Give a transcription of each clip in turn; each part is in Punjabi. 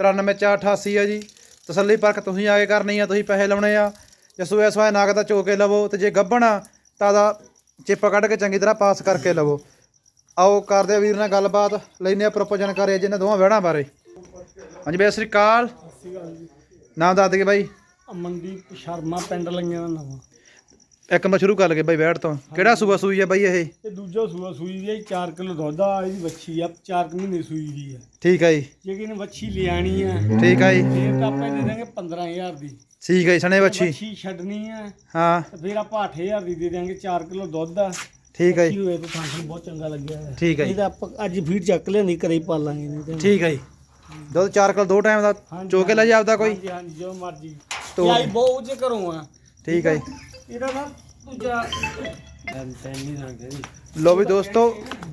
93488 ਹੈ ਜੀ। ਤਸੱਲੀ ਪਰਖ ਤੁਸੀਂ ਆ ਕੇ ਕਰਨੀ ਆ ਤੁਸੀਂ ਪੈਸੇ ਲਾਉਣੇ ਆ। ਜੇ ਸੂਏ ਸਵਾਏ ਨਾਗ ਦਾ ਚੋ ਕੇ ਲਵੋ ਤੇ ਜੇ ਗੱਭਣਾ ਤਾਂ ਦਾ ਚਿੱਪ ਕੱਢ ਕੇ ਚੰਗੀ ਤਰ੍ਹਾਂ ਪਾਸ ਕਰਕੇ ਲਵੋ। ਆਓ ਕਰਦੇ ਆ ਵੀਰ ਨਾਲ ਗੱਲਬਾਤ ਲੈਨੇ ਆ ਪ੍ਰੋਪਰ ਜਾਣਕਾਰੀ ਜਿਹਨਾਂ ਦੋਵਾਂ ਵਹਿਣਾਂ ਬਾਰੇ। ਹਾਂਜੀ ਬਈ ਸਤਿ ਸ੍ਰੀ ਅਕਾਲ। ਨਾਮ ਦੱਸ ਦਈਏ ਬਾਈ। ਅਮਨਦੀਪ ਸ਼ਰਮਾ ਪਿੰਡ ਲੰਗਿਆਂ ਦਾ ਨਵਾਂ ਇੱਕ ਨੰਬਰ ਸ਼ੁਰੂ ਕਰ ਲਗੇ ਬਾਈ ਵਹਿੜ ਤੋਂ। ਕਿਹੜਾ ਸੂਆ ਸੂਈ ਹੈ ਬਾਈ ਇਹ? ਇਹ ਦੂਜਾ ਸੂਆ ਸੂਈ ਦੀ ਹੈ 4 ਕਿਲੋ ਦੁੱਧ ਆ ਇਹਦੀ ਵੱਛੀ ਆ 4 ਮਹੀਨੇ ਸੂਈ ਦੀ ਹੈ ਠੀਕ ਹੈ ਜੀ। ਜੇ ਕਿਨੇ ਵੱਛੀ ਲਿਆਣੀ ਹੈ ਠੀਕ ਹੈ ਜੀ। ਫੇਰ ਤਾਂ ਆਪਾਂ ਦੇ ਦਾਂਗੇ 15000 ਦੀ। ਠੀਕ ਹੈ ਜੀ ਸਣੇ ਬੱਚੀ ਵੱਛੀ ਛੱਡਣੀ ਹੈ ਹਾਂ। ਤੇ ਫੇਰ ਆਪਾਂ 8000 ਦੀ ਦੇ ਦਾਂਗੇ 4 ਕਿਲੋ ਦੁੱਧ ਆ। ਠੀਕ ਹੈ ਕੀ ਜੀ ਹੋਏ ਤਾਂ ਸਾਨੂੰ ਬਹੁਤ ਚੰਗਾ ਲੱਗਿਆ ਹੈ ਠੀਕ ਹੈ ਜੀ। ਇਹ ਤਾਂ ਆਪਾਂ ਅੱਜ ਫੀਡ ਚੱਕ ਲਿਆਂਦੀ ਘਰੇ ਹੀ ਪਾਲਾਂਗੇ ਨਹੀਂ ਤਾਂ। ਠੀਕ ਹੈ ਜੀ। ਦੁੱਧ 4 ਕਿਲੋ ਦੋ ਟਾਈਮ ਦਾ ਹਾਂਜੀ, ਚੋਕੇ ਲੈ ਜਾ ਆਪਦਾ ਕੋਈ? ਹਾਂਜੀ ਹਾਂਜੀ ਜੋ ਮਰਜ਼ੀ। ਤੋ- ਆਈ ਬਹੁਤ ਜੇ ਘਰੋਂ ਆ। ਠੀਕ ਹੈ ਜੀ। ਇਹਦਾ ਨਾ ਦੂਜਾ ਲੋ ਵੀ ਦੋਸਤੋ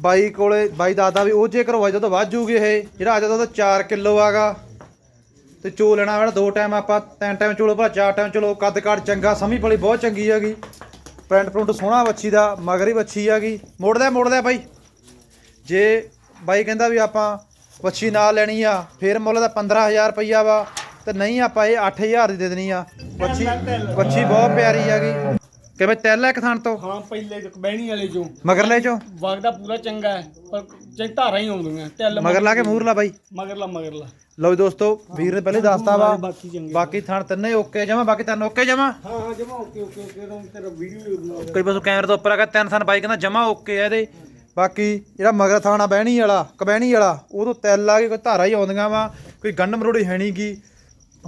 ਬਾਈ ਕੋਲੇ ਬਾਈ ਦਾਦਾ ਵੀ ਉਹ ਜੇਕਰ ਵਜਨ ਤੋਂ ਵੱਧ ਜੂਗੀ ਇਹ ਜਿਹੜਾ ਅੱਜ ਦਾ ਉਹਦਾ 4 ਕਿਲੋ ਆਗਾ। ਤੇ ਚੋ ਲੈਣਾ ਵਾਲਾ ਦੋ ਟਾਈਮ ਆਪਾਂ ਤਿੰਨ ਟਾਈਮ ਚੋਲੋ ਭਲਾ ਚਾਰ ਟਾਈਮ ਚਲੋ ਕੱਦ ਕਾਠ ਚੰਗਾ ਸਮੀ ਪਲੀ ਬਹੁਤ ਚੰਗੀ ਹੈਗੀ। ਪ੍ਰਿੰਟ ਪ੍ਰਿੰਟ ਸੋਹਣਾ ਵੱਛੀ ਦਾ ਮਗਰ ਹੀ ਵੱਛੀ ਹੈਗੀ। ਮੋੜਦਾ ਮੋੜਦਾ ਬਾਈ। ਜੇ ਬਾਈ ਕਹਿੰਦਾ ਵੀ ਆਪਾਂ ਵੱਛੀ ਨਾਲ ਲੈਣੀ ਆ ਫੇਰ ਮੁੱਲ ਦਾ 15000 ਰੁਪਈਆ ਵਾ। ਤੇ ਨਹੀਂ ਆਪਾਂ ਇਹ 8000 ਦੀ ਦੇ ਦੇਣੀ ਆ। ਵੱਛੀ ਵੱਛੀ ਬਹੁਤ ਪਿਆਰੀ ਹੈਗੀ। ਕਿਵੇਂ ਤੈਲ ਹੈ ਥਾਂ ਤੋਂ? ਹਾਂ ਪਹਿਲੇ ਬਹਿਣੀ ਵਾਲੇ ਚੋਂ। ਮਗਰਲੇ ਚੋਂ? ਵਗਦਾ ਪੂਰਾ ਚੰਗਾ ਹੈ ਪਰ ਜੇ ਧਾਰਾਂ ਹੀ ਆਉਂਦੀਆਂ ਟੈਲ ਮਗਰ ਲਾ ਕੇ ਮੂਰਲਾ ਬਾਈ। ਮਗਰਲਾ ਮਗਰਲਾ ਲਓ ਜੀ ਦੋਸਤੋ ਵੀਰ ਨੇ ਪਹਿਲੇ ਦੱਸਤਾ ਵਾ ਬਾਕੀ ਚੰਗੇ। ਬਾਕੀ ਥਣ ਤਿੰਨੇ ਓਕੇ ਜਮਾ ਬਾਕੀ ਤਿੰਨ ਓਕੇ ਜਮਾ। ਹਾਂ ਹਾਂ ਜਮਾ ਓਕੇ ਓਕੇ ਓਕੇ ਤਾਂ ਤੇਰਾ ਵੀਡੀਓ ਕਈ ਪਾਸੋਂ ਕੈਮਰੇ ਤੋਂ ਉੱਪਰ ਆ ਗਿਆ ਤਿੰਨ ਥਣ ਬਾਈ ਕਹਿੰਦਾ ਜਮਾ ਓਕੇ ਆ ਇਹਦੇ। ਬਾਕੀ ਜਿਹੜਾ ਮਗਰ ਥਾਣਾ ਬਹਿਣੀ ਵਾਲਾ ਕਬਹਿਣੀ ਵਾਲਾ ਉਹ ਤੋਂ ਤਿਲ ਆ ਕੇ ਕੋਈ ਧਾਰਾ ਹੀ ਆਉਂਦੀਆਂ ਵਾ ਕੋਈ ਗੰਨ ਮਰੋੜੀ ਹੈ ਨਹੀਂ ਗੀ।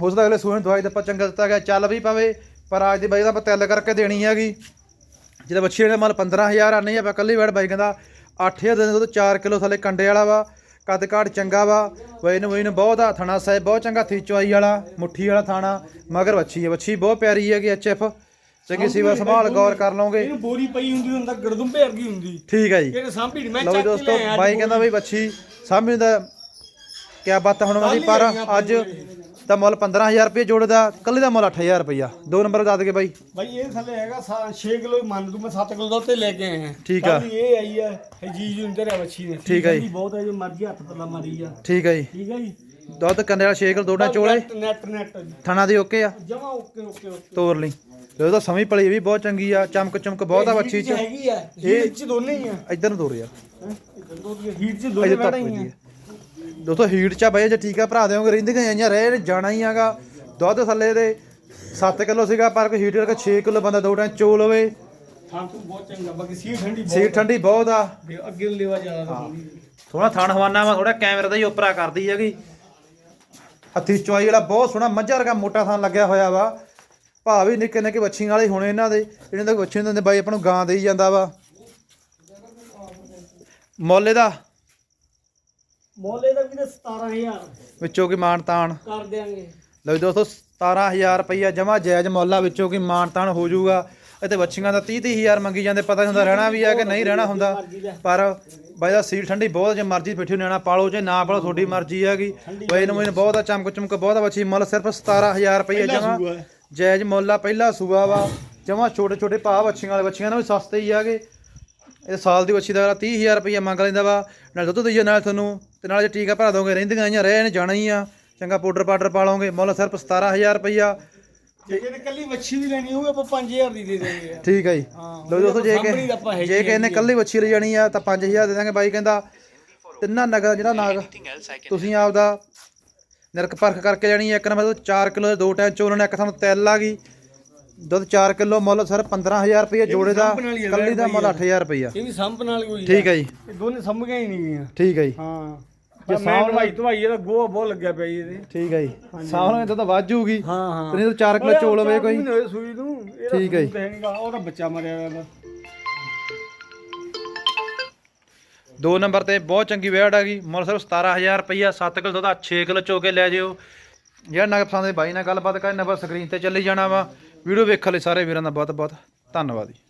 ਹੋ ਸਕਦਾ ਅਗਲੇ ਨੂੰ ਦਵਾਈ ਦਾ ਆਪਾਂ ਚੰਗਾ ਦਿੱਤਾ ਗਿਆ ਚੱਲ ਵੀ ਪਵੇ ਪਰ ਅੱਜ ਦੀ ਬਾਈ ਦਾ ਆਪਾਂ ਤਿਲ ਕਰਕੇ ਦੇਣੀ ਹੈਗੀ। ਜਿਹਦਾ ਬੱਚੇ ਦੇ ਮਲ 15000 ਆ ਨਹੀਂ ਆਪਾਂ ਕੱਲੀ ਵੜ ਬਾਈ ਕਹਿੰਦਾ 8000 ਦੇ ਦੁੱਧ 4 ਕਿਲੋ ਥੱਲੇ ਕੰਡੇ ਵਾਲਾ ਵਾ ਕੱਦ ਕਾਠ ਚੰਗਾ ਵਾ। ਵੈਨ ਵੈਨ ਬਹੁਤ ਆ ਥਣਾ ਸਾਹਿਬ ਬਹੁਤ ਚੰਗਾ ਥੀ ਚੁਆਈ ਵਾਲਾ ਮੁੱਠੀ ਵਾਲਾ ਥਾਣਾ ਮਗਰ ਵੱਛੀ ਹੈ ਵੱਛੀ ਬਹੁਤ ਪਿਆਰੀ ਹੈਗੀ ਐਚਐਫ ਚੰਗੀ ਸੀਵਾ ਸੰਭਾਲ ਗੌਰ ਕਰ ਲਓਗੇ। ਇਹਨੂੰ ਬੋਰੀ ਪਈ ਹੁੰਦੀ ਹੁੰਦਾ ਗਰਦੁੰਬੇ ਵਰਗੀ ਹੁੰਦੀ। ਠੀਕ ਹੈ ਜੀ। ਇਹਨੇ ਸਾਂਭੀ ਮੈਂ ਚੱਕ ਕੇ ਦੋਸਤੋ ਬਾਈ ਕਹਿੰਦਾ ਬਈ ਵੱਛੀ ਸਮਝਦਾ ਕਿਆ ਬਾਤ ਹੁਣ ਵਾਲੀ ਪਰ ਅੱਜ ਦਾ ਮੁੱਲ 15000 ਰੁਪਏ ਜੋੜਦਾ ਕੱਲੀ ਦਾ ਮੁੱਲ 8000 ਰੁਪਇਆ ਦੋ ਨੰਬਰ ਦੱਸ ਕੇ ਬਾਈ। ਬਾਈ ਇਹ ਥੱਲੇ ਹੈਗਾ 6 ਕਿਲੋ ਮੰਨ ਤੂੰ ਮੈਂ 7 ਕਿਲੋ ਦੁੱਧ ਤੇ ਲੈ ਕੇ ਆਇਆ। ਠੀਕ ਆ। ਇਹ ਆਈ ਹੈ ਹਜੀਜ ਨੂੰ ਤੇਰਾ ਵੱਛੀ ਨੇ। ਠੀਕ ਆ ਜੀ। ਬਹੁਤ ਹੈ ਜੋ ਮਰਜ਼ੀ ਹੱਥ ਪੱਲਾ ਮਾਰੀ ਆ ਠੀਕ ਹੈ ਜੀ। ਠੀਕ ਹੈ ਜੀ। ਦੁੱਧ ਕੰਡੇ ਵਾਲਾ 6 ਕਿਲੋ ਦੋੜਾ ਚੋਲੇ। ਨੈਟ ਨੈਟ ਥਣਾ ਦੇ ਓਕੇ ਆ। ਜਮਾ ਓਕੇ ਓਕੇ ਓਕੇ। ਤੋਰ ਲਈ। ਤੇ ਉਹਦਾ ਸਮੀ ਪਲੀ ਵੀ ਬਹੁਤ ਚੰਗੀ ਆ ਚਮਕ ਚਮਕ ਬਹੁਤ ਆ ਵੱਛੀ ਚ। ਹੈਗੀ ਆ ਹੀਟ ਚ ਦੋਨੇ ਹੀ ਆ। ਇੱਧਰ ਨੂੰ ਤੋਰ ਯਾਰ। ਹੀਟ ਚ ਦੋਨੇ ਬੈਠਾ ਹੀ ਆ। ਆ। ਦੋਸਤੋ ਹੀਟ ਚ ਬਾਈ ਜੇ ਠੀਕ ਆ ਭਰਾ ਦੇਵਾਂਗੇ ਰਹਿੰਦੀਆਂ ਆਈਆਂ ਰਹਿ ਜਾਣਾ ਹੀ ਆਗਾ। ਦੁੱਧ ਥੱਲੇ ਦੇ 7 ਕਿਲੋ ਸੀਗਾ ਪਰ ਕੋਈ ਹੀਟ ਕਰਕੇ 6 ਕਿਲੋ ਬੰਦਾ ਦੋ ਟਾਈਮ ਚੋ ਲਵੇ। ਥਾਂ ਤੋਂ ਬਹੁਤ ਚੰਗਾ ਬਾਕੀ ਸੀ ਠੰਡੀ ਬਹੁਤ ਸੀਟ ਠੰਡੀ ਬਹੁਤ ਆ। ਅੱਗੇ ਲੇਵਾ ਜ਼ਿਆਦਾ ਥੋੜਾ ਥਣ ਹਵਾਨਾ ਵਾ ਥੋੜਾ ਕੈਮਰੇ ਦਾ ਹੀ ਉਪਰਾ ਕਰਦੀ ਹੈਗੀ। ਹੱਥੀ ਚੁਆਈ ਵਾਲਾ ਬਹੁਤ ਸੋਹਣਾ ਮੱਝਾ ਵਰਗਾ ਮੋਟਾ ਥਣ ਲੱਗਿਆ ਹੋਇਆ ਵਾ। ਭਾ ਵੀ ਨਿੱਕੇ ਨਿੱਕੇ ਵੱਛੀਆਂ ਵਾਲੇ ਹੋਣੇ ਇਹਨਾਂ ਦੇ। ਇਹਨਾਂ ਦੇ ਵੱਛੇ ਹੁੰਦੇ ਬਾਈ ਆਪਾਂ ਨੂੰ ਗਾਂ ਦੇਈ ਜਾਂਦਾ ਵਾ। ਮੁੱਲ ਇਹਦਾ ਮੋਲੇ ਦਾ ਵੀ ਤਾਂ 17000 ਵਿੱਚੋਂ ਕੀ ਮਾਨ ਤਾਨ ਕਰ ਦਿਆਂਗੇ। ਲਓ ਜੀ ਦੋਸਤੋ 17000 ਰੁਪਈਆ ਜਮਾ ਜਾਇਜ਼ ਮੁੱਲ ਵਿੱਚੋਂ ਕੀ ਮਾਨ ਤਾਨ ਹੋ ਜਾਊਗਾ। ਅਤੇ ਵੱਛੀਆਂ ਦਾ 30 30000 ਮੰਗੀ ਜਾਂਦੇ ਪਤਾ ਨਹੀਂ ਹੁੰਦਾ ਰਹਿਣਾ ਵੀ ਆ ਕਿ ਨਹੀਂ ਰਹਿਣਾ ਹੁੰਦਾ। ਪਰ ਬਾਈ ਦਾ ਸੀਟ ਠੰਡੀ ਬਹੁਤ ਜੇ ਮਰਜ਼ੀ ਬੈਠੀ ਨਿਆਣਾ ਪਾਲੋ ਜੇ ਨਾ ਪਾਲੋ ਤੁਹਾਡੀ ਮਰਜ਼ੀ ਹੈਗੀ। ਬਾਈ ਨੂੰ ਮੈਨੂੰ ਬਹੁਤ ਆ ਚਮਕ ਚਮਕ ਬਹੁਤ ਆ ਵੱਛੀ। ਮੁੱਲ ਸਿਰਫ 17000 ਰੁਪਈਆ ਜਮਾ। ਜਾਇਜ਼ ਮੁੱਲ ਆ ਪਹਿਲਾ ਸੂਆ ਵਾ। ਜਮਾ ਛੋਟੇ ਛੋਟੇ ਭਾਅ ਵੱਛੀਆਂ ਵਾਲੇ ਵੱਛੀਆਂ ਨਾਲ ਵੀ ਸਸਤੇ ਹੀ ਆਗੇ ਇਹ ਸਾਲ ਦੀ ਵੱਛੀ ਦਾ ਅਗਲਾ 30000 ਰੁਪਈਆ ਮੰਗ ਲੈਂਦਾ ਵਾ। ਨਾਲ ਦੁੱਧ ਦਈਏ ਨਾਲ ਤੁਹਾਨੂੰ। ਤੇ ਨਾਲ ਜੇ ਟੀਕਾ ਭਰਾ ਦੋਗੇ ਰਹਿੰਦੀਆਂ ਆਈਆਂ ਰਹਿ ਨੇ ਜਾਣਾ ਹੀ ਆ। ਚੰਗਾ ਪਾਊਡਰ ਪਾਊਡਰ ਪਾ ਲਓਗੇ। ਮੁੱਲ ਸਿਰਫ 17000 ਰੁਪਈਆ। ਜੇ ਕਿਤੇ ਕੱਲੀ ਵੱਛੀ ਵੀ ਲੈਣੀ ਹੋਊਗੀ ਆਪਾਂ 5000 ਦੀ ਦੇ ਦੇਵਾਂਗੇ ਠੀਕ ਹੈ ਜੀ। ਹਾਂ ਲੋ ਦੋਸਤੋ ਜੇ ਤਾਂ ਆਪਾਂ ਕਿ ਜੇ ਕਿ ਇਹਨੇ ਕੱਲੀ ਵੱਛੀ ਲੈ ਜਾਣੀ ਆ ਤਾਂ 5000 ਦੇ ਦਾਂਗੇ ਬਾਈ ਕਹਿੰਦਾ। ਤਿੰਨਾਂ ਨਗਰ ਜਿਹੜਾ ਨਾਗ ਤੁਸੀਂ ਆਪਦਾ ਨਿਰਕ ਪਰਖ ਕਰਕੇ ਜਾਣੀ ਆ। ਇੱਕ ਨੰਬਰ 4 ਕਿਲੋ ਦੇ ਦੋ ਟਾਈਮ ਚੋਲਣ ਇੱਕ ਤੁਹਾਨੂੰ ਤਿਲ ਆ ਗਈ। ਦੁੱਧ 4 ਕਿਲੋ ਮੁੱਲ ਸਰ 15000 ਰੁਪਏ ਜੋੜੇ ਦਾ ਕੱਲੀ ਦਾ ਮੁੱਲ 8000 ਰੁਪਇਆ ਇਹ ਵੀ ਸੰਭ ਨਾਲ ਕੋਈ ਠੀਕ ਹੈ। ਜੀ। ਇਹ ਦੋਨੇ ਸੰਭੀਆਂ ਹੀ ਨਹੀਂ ਗਈਆਂ। ਠੀਕ ਹੈ ਜੀ। ਹਾਂ। ਜੇ ਸਾਹ ਭਾਈ ਧਵਾਈ ਇਹਦਾ ਗੋਹਾ ਬਹੁਤ ਲੱਗਿਆ ਪਿਆ ਜੀ ਇਹਦੇ। ਠੀਕ ਹੈ ਜੀ। ਸਾਹਮਣੇ ਤਾਂ ਤਾਂ ਵੱਧ ਜੂਗੀ। ਹਾਂ ਹਾਂ। ਤੇ ਨਹੀਂ ਤਾਂ 4 ਕਿਲੋ ਚੋਲ ਹੋਵੇ ਕੋਈ। ਸੂਈ ਨੂੰ। ਇਹਦਾ ਠੀਕ ਹੈ ਜੀ। ਸੂਤ ਉਹਦਾ ਬੱਚਾ ਮਰਿਆ ਹੋਇਆ ਦਾ ਦੋ ਨੰਬਰ ਤੇ ਬਹੁਤ ਚੰਗੀ ਵੇੜ ਹੈਗੀ ਮੁੱਲ ਸਿਰਫ 17000 ਰੁਪਈਆ 7 ਕਿਲੋ ਦੁੱਧ 6 ਕਿਲੋ ਚੋ ਕੇ ਲੈ ਜਿਓ। ਜਿਹੜਾ ਨਗ ਪਸੰਦ ਦੇ ਬਾਈ ਨਾਲ ਗੱਲਬਾਤ ਕਰਨੀ ਨੰਬਰ ਸਕਰੀਨ ਤੇ ਚੱਲੀ ਜਾਣਾ ਵਾ। ਵੀਡੀਓ ਵੇਖਣ ਲਈ ਸਾਰੇ ਵੀਰਾਂ ਦਾ ਬਹੁਤ ਬਹੁਤ ਧੰਨਵਾਦ ਜੀ।